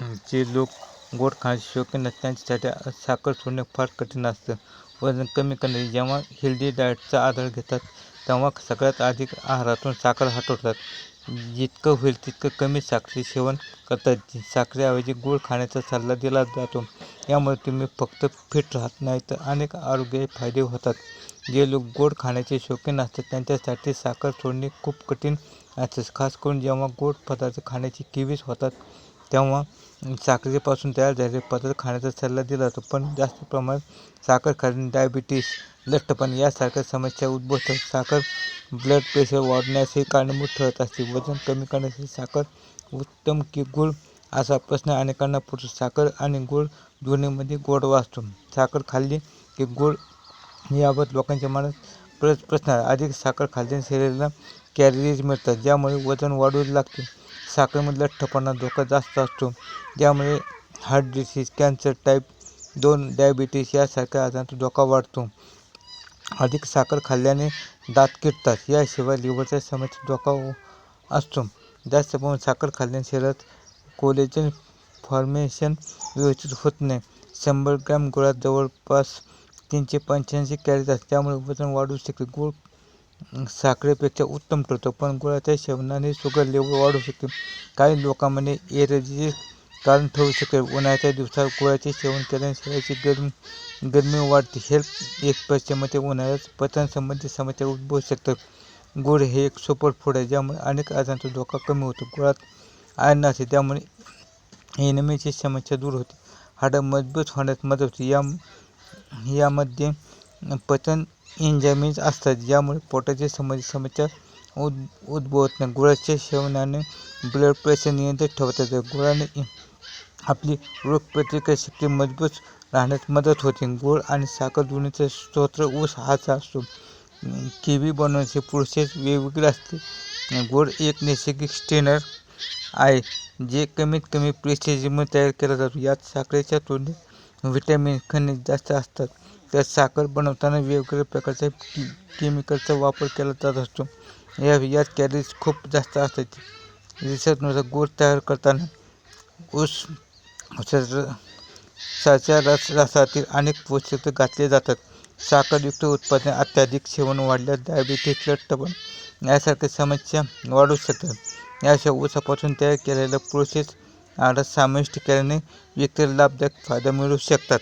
जे लोक गोड खाण्याचे शौकीन असतात त्यांच्यासाठी साखर सोडणे फार कठीण असतं. वजन कमी करणे जेव्हा हेल्दी डाएटचा आधार घेतात तेव्हा सगळ्यात अधिक आहारातून साखर हटवतात. जितकं होईल तितकं कमी साखरेचे सेवन करतात. साखरेऐवजी गूळ खाण्याचा सल्ला दिला जातो. यामुळे तुम्ही फक्त फिट राहत नाही तर अनेक आरोग्याचे फायदे होतात. जे लोक गोड खाण्याचे शौकीन असतात त्यांच्यासाठी साखर सोडणे खूप कठीण असते. खास करून जेव्हा गोड पदार्थ खाण्याची किवीस होतात तेव्हा साखरेपासून तयार झालेले पदार्थ खाण्याचा सल्ला दिला जातो पण जास्त प्रमाणात साखर खाल्ल्याने डायबिटीस लठ्ठपणा यासारख्या समस्या उद्भवतात. साखर ब्लड प्रेशर वाढण्यासही कारणीभूत ठरत असते. वजन कमी करण्यासाठी साखर उत्तम की गूळ असा प्रश्न अनेकांना पडतो. साखर आणि गूळ दोन्हीमध्ये गोडवा असतो साखर खाल्ली की गूळ याबाबत लोकांच्या मनात प्रश्न अधिक साखर खाल्ल्याने शरीराला कॅलरीज मिळतात ज्यामुळे वजन वाढू लागते. साखरेमधला लठ्ठपणा धोका जास्त असतो. ज्यामुळे हार्ट डिसीज कॅन्सर टाईप दोन डायबिटीस यासारख्या आजारांचा धोका वाढतो. अधिक साखर खाल्ल्याने दात किडतात. याशिवाय लिव्हरच्या समस्येचा धोका असतो. जास्त प्रमाणात साखर खाल्ल्याने शरीरात कोलेजन फॉर्मेशन व्यवस्थित होत नाही. शंभर ग्रॅम गुळात जवळपास तीनशे पंच्याऐंशी कॅरेज असतात. त्यामुळे वजन वाढू शकते. गूळ साखरेपेक्षा उत्तम ठरतो पण गुळाच्या सेवनाने शुगर लेवल वाढू शकते काही लोकांमध्ये एलर्जीचे कारण ठरू शकते उन्हाळ्याच्या दिवसात गुळाचे सेवन केल्याने शरीराची गरम गरमी वाढते. हेल्थ एक्सपर्टच्या म्हणजे उन्हाळ्यात पचनसंबंधी समस्या उद्भवू शकतात. गुळ हे एक सुपर फूड आहे ज्यामुळे अनेक आजारांचा धोका कमी होतो. गुळात आयन असते त्यामुळे एनिमेची समस्या दूर होते. हाडं मजबूत होण्यास मदत होते. या यामध्ये पचन एन्झाईम्स असतात. ज्यामुळे पोटाची समज समस्या उद उद्भवत नाही. गुळाच्या सेवनाने ब्लड प्रेशर नियंत्रित ठेवता येतं गुळाने आपली रोगप्रतिकारशक्ती मजबूत राहण्यास मदत होते. गूळ आणि साखर दोन्हीचा स्तोत्र ऊस हाच असतो किवी बनवण्याची प्रोसेस वेगवेगळे असते. गोड एक नैसर्गिक स्टेनर आहे जे कमीत कमी प्रेस्टिजमध्ये तयार केला जातो यात साखरेच्या तुलनेत व्हिटॅमिन खनिज जास्त असतात. त्यात साखर बनवताना वेगवेगळ्या प्रकारच्या केमिकलचा वापर केला जात असतो. या यात कॅलरीज खूप जास्त असतात. रिसर्चनुसार गोड तयार करताना ऊस साच्या रस रसातील अनेक पोषक घातले जातात. साखरयुक्त उत्पादने अत्याधिक सेवन वाढल्यास डायबिटीस लठ्ठपण यासारख्या समस्या वाढू शकतात. याशिवाय ऊसापासून तयार केलेल्या प्रोसेस आहारात समाविष्ट केल्याने व्यक्तीला लाभदायक फायदा मिळू शकतात.